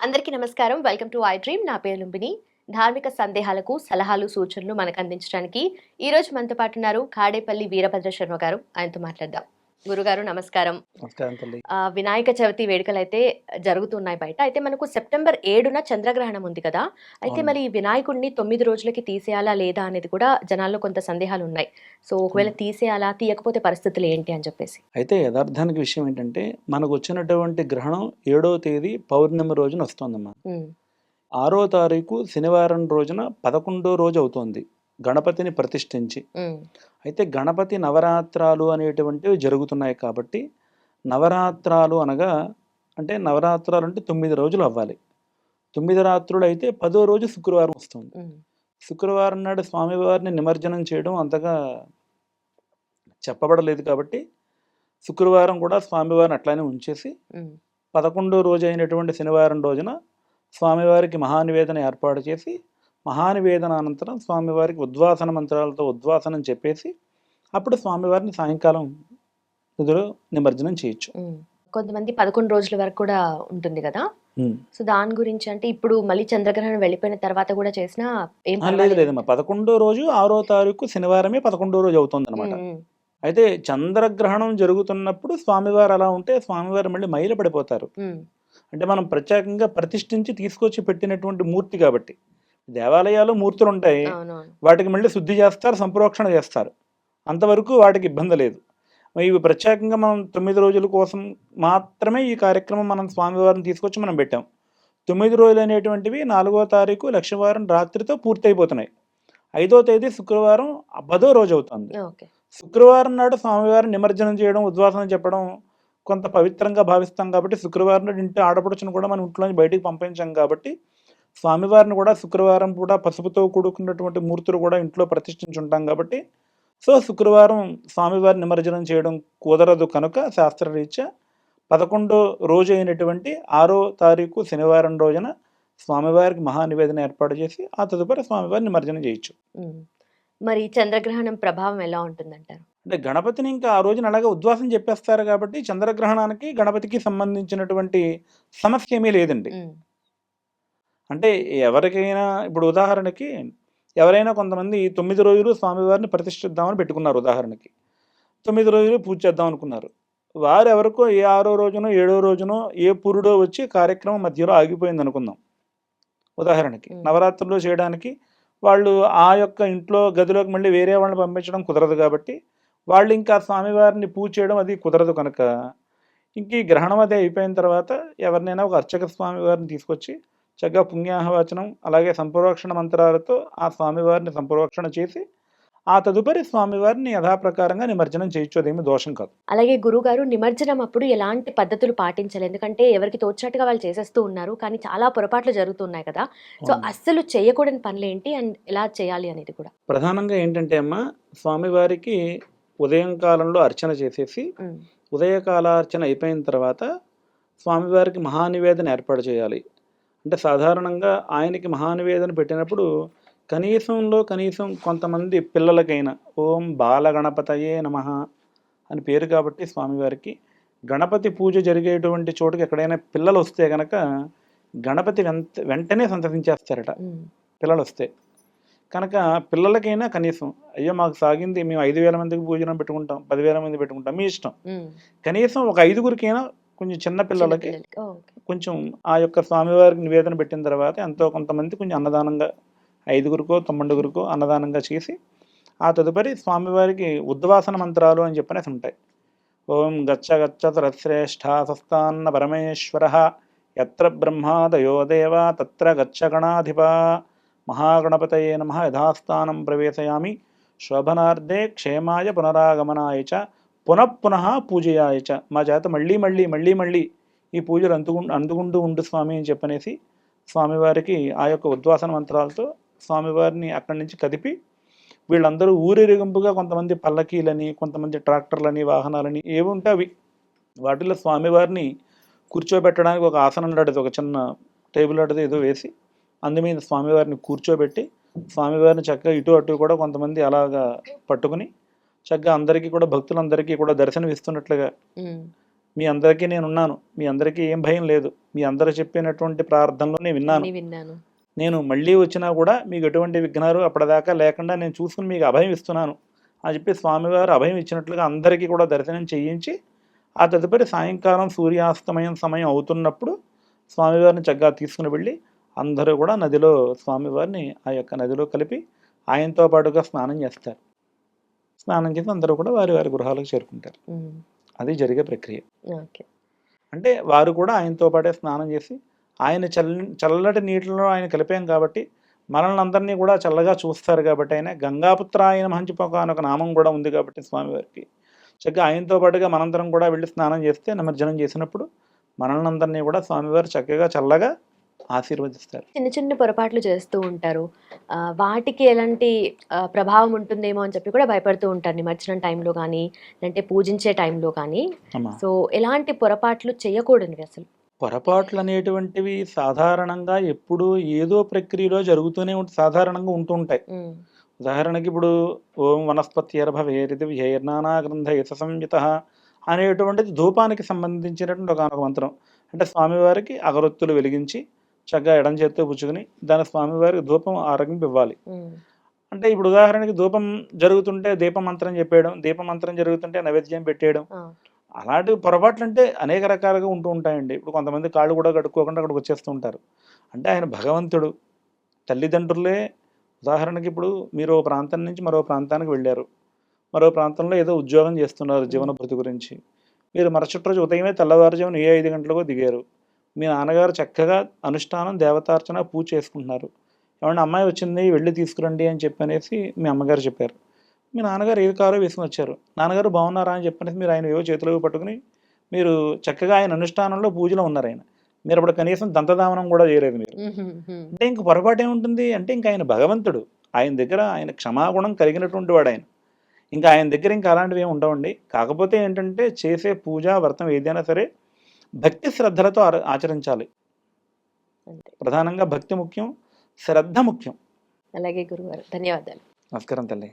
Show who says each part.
Speaker 1: అందరికీ నమస్కారం. Welcome to I dream. నా పేరు లుంబిని. ధార్మిక సందేహాలకు సలహాలు సూచనలు మనకు అందించడానికి ఈ రోజు మనతో పాటు ఉన్నారు కాడేపల్లి వీరభద్ర శర్మ గారు. ఆయనతో మాట్లాడదాం. గురుగారు నమస్కారం. వినాయక చవితి వేడుకలు అయితే జరుగుతున్నాయి బయట. అయితే మనకు సెప్టెంబర్ ఏడున చంద్రగ్రహణం ఉంది కదా. అయితే. మరి వినాయకుడిని తొమ్మిది రోజులకి తీసేయాలా లేదా అనేది కూడా జనాల్లో కొంత సందేహాలు ఉన్నాయి. సో ఒకవేళ తీసేయాలా తీయకపోతే పరిస్థితులు ఏంటి అని చెప్పేసి.
Speaker 2: అయితే యథార్థానికి విషయం ఏంటంటే మనకు వచ్చినటువంటి గ్రహణం ఏడవ తేదీ పౌర్ణమి రోజున వస్తుందమ్మా. ఆరో తారీఖు శనివారం రోజున పదకొండో రోజు అవుతోంది. గణపతిని ప్రతిష్ఠించి. అయితే గణపతి నవరాత్రాలు అనేటువంటివి జరుగుతున్నాయి కాబట్టి నవరాత్రాలు అనగా అంటే నవరాత్రాలు అంటే తొమ్మిది రోజులు అవ్వాలి. తొమ్మిది రాత్రులు అయితే పదో రోజు శుక్రవారం వస్తుంది. శుక్రవారం నాడు స్వామివారిని నిమజ్జనం చేయడం అంతగా చెప్పబడలేదు కాబట్టి శుక్రవారం కూడా స్వామివారిని అట్లానే ఉంచేసి పదకొండో రోజు అయినటువంటి శనివారం రోజున స్వామివారికి మహానివేదన ఏర్పాటు చేసి మహానివేదన అనంతరం స్వామివారికి ఉద్వాసన మంత్రాలతో ఉద్వాసనం చెప్పేసి అప్పుడు స్వామివారిని సాయంకాలం నిధులు నిమజ్జనం చేయొచ్చు.
Speaker 1: కొంతమంది పదకొండు రోజుల వరకు కూడా ఉంటుంది కదా. సో దాని గురించి అంటే ఇప్పుడు మళ్ళీ చంద్రగ్రహణం వెళ్ళిపోయిన తర్వాత కూడా చేసినా ఏం
Speaker 2: లేదు. లేదమ్మా పదకొండో రోజు ఆరో తారీఖు శనివారమే పదకొండో రోజు అవుతుంది అనమాట అయితే చంద్రగ్రహణం జరుగుతున్నప్పుడు స్వామివారు అలా ఉంటే స్వామివారు మళ్ళీ మైల పడిపోతారు అంటే మనం ప్రత్యేకంగా ప్రతిష్ఠించి తీసుకొచ్చి పెట్టినటువంటి మూర్తి కాబట్టి దేవాలయాలు మూర్తులు ఉంటాయి వాటికి మళ్ళీ శుద్ధి చేస్తారు సంప్రోక్షణ చేస్తారు. అంతవరకు వాటికి ఇబ్బంది లేదు. ఇవి ప్రత్యేకంగా మనం తొమ్మిది రోజుల కోసం మాత్రమే ఈ కార్యక్రమం మనం స్వామివారిని తీసుకొచ్చి మనం పెట్టాం. తొమ్మిది రోజులు అనేటువంటివి నాలుగో తారీఖు లక్షవారం రాత్రితో పూర్తయిపోతున్నాయి. ఐదో తేదీ శుక్రవారం పదో రోజు అవుతుంది. శుక్రవారం నాడు స్వామివారిని నిమజ్జనం చేయడం ఉద్వాసనం చెప్పడం కొంత పవిత్రంగా భావిస్తాం కాబట్టి శుక్రవారం నాడు ఇంటి ఆడపడుచును కూడా మనం ఇంట్లోంచి బయటికి పంపించాం కాబట్టి స్వామివారిని కూడా శుక్రవారం కూడా పసుపుతో కూడుకున్నటువంటి మూర్తులు కూడా ఇంట్లో ప్రతిష్ఠించుంటాం కాబట్టి సో శుక్రవారం స్వామివారి నిమజ్జనం చేయడం కుదరదు కనుక శాస్త్రరీత్యా పదకొండో రోజు అయినటువంటి ఆరో తారీఖు శనివారం రోజున స్వామివారికి మహానివేదన ఏర్పాటు చేసి ఆ తదుపరి స్వామివారి నిమజ్జనం చేయొచ్చు.
Speaker 1: మరి చంద్రగ్రహణం ప్రభావం ఎలా ఉంటుందంటారు?
Speaker 2: అంటే గణపతిని ఇంకా ఆ రోజున అలాగే ఉద్వాసం చెప్పేస్తారు కాబట్టి చంద్రగ్రహణానికి గణపతికి సంబంధించినటువంటి సమస్య ఏమీ లేదండి. అంటే ఎవరికైనా ఇప్పుడు ఉదాహరణకి ఎవరైనా కొంతమంది తొమ్మిది రోజులు స్వామివారిని ప్రతిష్ఠిద్దామని పెట్టుకున్నారు ఉదాహరణకి. తొమ్మిది రోజులు పూజ చేద్దాం అనుకున్నారు. వారు ఎవరికో ఏ ఆరో రోజునో ఏడో రోజునో ఏ పురుడో వచ్చి కార్యక్రమం మధ్యలో ఆగిపోయింది అనుకుందాం. ఉదాహరణకి. నవరాత్రుల్లో చేయడానికి వాళ్ళు ఆ యొక్క ఇంట్లో గదిలోకి మళ్ళీ వేరే వాళ్ళని పంపించడం కుదరదు కాబట్టి వాళ్ళు ఇంకా స్వామివారిని పూజ చేయడం అది కుదరదు కనుక ఇంక ఈ గ్రహణం అది అయిపోయిన తర్వాత ఎవరినైనా ఒక అర్చక స్వామి వారిని తీసుకొచ్చి చక్కగా పుణ్యాహవచనం అలాగే సంప్రోక్షణ మంత్రాలతో ఆ స్వామివారిని సంప్రోక్షణ చేసి ఆ తదుపరి స్వామివారిని యథాప్రకారంగా నిమజ్జనం చేయొచ్చు అదేమి దోషం కాదు.
Speaker 1: అలాగే గురుగారు నిమజ్జనం అప్పుడు ఎలాంటి పద్ధతులు పాటించాలి ఎందుకంటే ఎవరికి తోచినట్టుగా వాళ్ళు చేసేస్తూ ఉన్నారు కానీ చాలా పొరపాట్లు జరుగుతున్నాయి కదా. సో. అస్సలు చేయకూడని పనులు ఏంటి? అండ్ ఎలా చేయాలి అనేది కూడా.
Speaker 2: ప్రధానంగా ఏంటంటే అమ్మ స్వామివారికి ఉదయం కాలంలో అర్చన చేసేసి ఉదయకాలార్చన అయిపోయిన తర్వాత స్వామివారికి మహానివేదన ఏర్పాటు చేయాలి. అంటే సాధారణంగా ఆయనకి మహానివేదన పెట్టినప్పుడు కనీసంలో కనీసం కొంతమంది పిల్లలకైనా ఓం బాలగణపతయే నమ అని పేరు కాబట్టి స్వామివారికి గణపతి పూజ జరిగేటువంటి చోటుకి ఎక్కడైనా పిల్లలు వస్తే కనుక గణపతి వెంట వెంటనే సంతసించేస్తారట పిల్లలు వస్తే. కనుక పిల్లలకైనా కనీసం అయ్యో మాకు సాగింది మేము ఐదు వేల మందికి భోజనం పెట్టుకుంటాం పదివేల మంది పెట్టుకుంటాం మీ ఇష్టం. కనీసం ఒక ఐదుగురికైనా కొంచెం చిన్న పిల్లలకి. కొంచెం ఆ యొక్క స్వామివారికి నివేదన పెట్టిన తర్వాత ఎంతో కొంతమంది కొంచెం అన్నదానంగా ఐదుగురికో తొమ్మిదిగురికో అన్నదానంగా చేసి ఆ తదుపరి స్వామివారికి ఉద్వాసన మంత్రాలు అని చెప్పనేసి ఉంటాయి ఓం గచ్చ గచ్చ తరశ్రేష్ఠ సస్తాన్న పరమేశ్వర ఎత్ర బ్రహ్మాదయో దేవ తత్ర గచ్చ గణాధిప మహాగణపతయే నమ యథాస్థానం ప్రవేశయామి శోభనార్థే క్షేమాయ పునరాగమనాయ చ పునఃపునః పూజయాయ చ. మా చేత మళ్ళీ మళ్ళీ మళ్ళీ మళ్ళీ ఈ పూజలు అందుకు అందుకుంటూ ఉండు స్వామి అని చెప్పనేసి స్వామివారికి ఆ యొక్క ఉద్వాసన మంత్రాలతో స్వామివారిని అక్కడి నుంచి కదిపి వీళ్ళందరూ ఊరేగింపుగా కొంతమంది పల్లకీలని కొంతమంది ట్రాక్టర్లని వాహనాలని ఏవి ఉంటే అవి వాటిలో స్వామివారిని కూర్చోబెట్టడానికి ఒక ఆసనం లాంటిది ఒక చిన్న టేబుల్ లాంటిది ఏదో వేసి అందు మీద స్వామివారిని కూర్చోబెట్టి స్వామివారిని చక్కగా ఇటు అటు కూడా కొంతమంది అలాగా పట్టుకుని చక్కగా అందరికీ కూడా భక్తులందరికీ కూడా దర్శనం ఇస్తున్నట్లుగా మీ అందరికీ నేను ఉన్నాను మీ అందరికీ ఏం భయం లేదు. మీ అందరూ చెప్పినటువంటి ప్రార్థనలో నేను విన్నాను. నేను మళ్ళీ వచ్చినా కూడా మీకు ఎటువంటి విఘ్నాలు అప్పటిదాకా లేకుండా నేను చూసుకుని మీకు అభయం ఇస్తున్నాను అని చెప్పి స్వామివారు అభయం ఇచ్చినట్లుగా అందరికీ కూడా దర్శనం చేయించి ఆ తదుపరి సాయంకాలం సూర్యాస్తమయం సమయం అవుతున్నప్పుడు స్వామివారిని చక్కగా తీసుకుని వెళ్ళి అందరూ కూడా నదిలో స్వామివారిని ఆ యొక్క నదిలో కలిపి ఆయనతో పాటుగా స్నానం చేస్తారు. స్నానం చేసి అందరూ కూడా వారి వారి గృహాలకు చేరుకుంటారు. అది జరిగే ప్రక్రియ. అంటే వారు కూడా ఆయనతో పాటే స్నానం చేసి ఆయన చల్ల చల్లటి నీటిలో ఆయన కలిపాం కాబట్టి మనల్ని అందరినీ కూడా చల్లగా చూస్తారు కాబట్టి ఆయన గంగాపుత్ర ఆయన మంచిపోక అని ఒక నామం కూడా ఉంది కాబట్టి స్వామివారికి. చక్కగా ఆయనతో పాటుగా మనందరం కూడా వెళ్ళి స్నానం చేస్తే నిమజ్జనం చేసినప్పుడు మనల్ని అందరినీ కూడా స్వామివారు చక్కగా చల్లగా ఆశీర్వదిస్తారు.
Speaker 1: చిన్న చిన్న పొరపాట్లు చేస్తూ ఉంటారు. వాటికి ఎలాంటి ప్రభావం ఉంటుందేమో అని చెప్పి కూడా భయపడుతూ ఉంటారు నిమజ్జనం టైంలో కానీ లేదంటే పూజించే టైంలో కానీ. సో ఎలాంటి పొరపాట్లు చేయకూడనివి అసలు?
Speaker 2: పొరపాట్లు అనేటువంటివి సాధారణంగా ఎప్పుడూ ఏదో ప్రక్రియలో జరుగుతూనే సాధారణంగా ఉంటూ ఉంటాయి
Speaker 1: ఉమ్,
Speaker 2: ఉదాహరణకి ఇప్పుడు ఓం వనస్పత్యర్భవేరిది వ్యైర్నానా గ్రంథ యశ సంయుత అనేటువంటిది ధూపానికి సంబంధించినటువంటి ఒక ఒక మంత్రం. అంటే స్వామివారికి అగరొత్తులు వెలిగించి చక్కగా ఎడం చేత్తో పుచ్చుకుని దాని స్వామివారికి ధూపం ఆరోగ్యం ఇవ్వాలి. అంటే ఇప్పుడు ఉదాహరణకి ధూపం జరుగుతుంటే దీపమంత్రం చెప్పేయడం దీపమంత్రం జరుగుతుంటే నైవేద్యం పెట్టేయడం. అలాంటి పొరపాట్లు అంటే అనేక రకాలుగా ఉంటూ ఉంటాయండి. ఇప్పుడు కొంతమంది కాళ్ళు కూడా కడుక్కోకుండా అక్కడికి వచ్చేస్తూ ఉంటారు. అంటే ఆయన భగవంతుడు. తల్లిదండ్రులే ఉదాహరణకి ఇప్పుడు మీరు ఓ ప్రాంతం నుంచి మరో ప్రాంతానికి వెళ్ళారు. మరో ప్రాంతంలో ఏదో ఉద్యోగం చేస్తున్నారు జీవన భృతి గురించి. మీరు మరుసటి రోజు ఉదయమే తెల్లవారుజామున ఏ ఐదు గంటలకో దిగారు. మీ నాన్నగారు చక్కగా అనుష్ఠానం దేవతార్చన పూజ చేసుకుంటున్నారు. ఏమన్నా అమ్మాయి వచ్చింది వెళ్ళి తీసుకురండి అని చెప్పనేసి మీ అమ్మగారు చెప్పారు. మీ నాన్నగారు ఏది కారో వేసుకుని వచ్చారు? నాన్నగారు బాగున్నారా అని చెప్పనేసి మీరు ఆయన ఏవో చేతులకు పట్టుకుని మీరు చక్కగా ఆయన అనుష్ఠానంలో పూజలో ఉన్నారు ఆయన. మీరు అప్పుడు కనీసం దంతదామనం కూడా చేయలేదు మీరు. అంటే ఇంక పొరపాటు ఏముంటుంది? అంటే ఇంకా ఆయన భగవంతుడు. ఆయన దగ్గర ఆయన క్షమాగుణం కలిగినటువంటి వాడు ఆయన. ఇంకా ఆయన దగ్గర ఇంకా అలాంటివి ఏమి ఉండవండి. కాకపోతే ఏంటంటే చేసే పూజ వ్రతం ఏదైనా సరే భక్తి శ్రద్ధలతో ఆచరించాలి. ప్రధానంగా భక్తి ముఖ్యం శ్రద్ధ ముఖ్యం.
Speaker 1: అలాగే గురుగారు ధన్యవాదాలు.
Speaker 2: నమస్కారం తల్లి.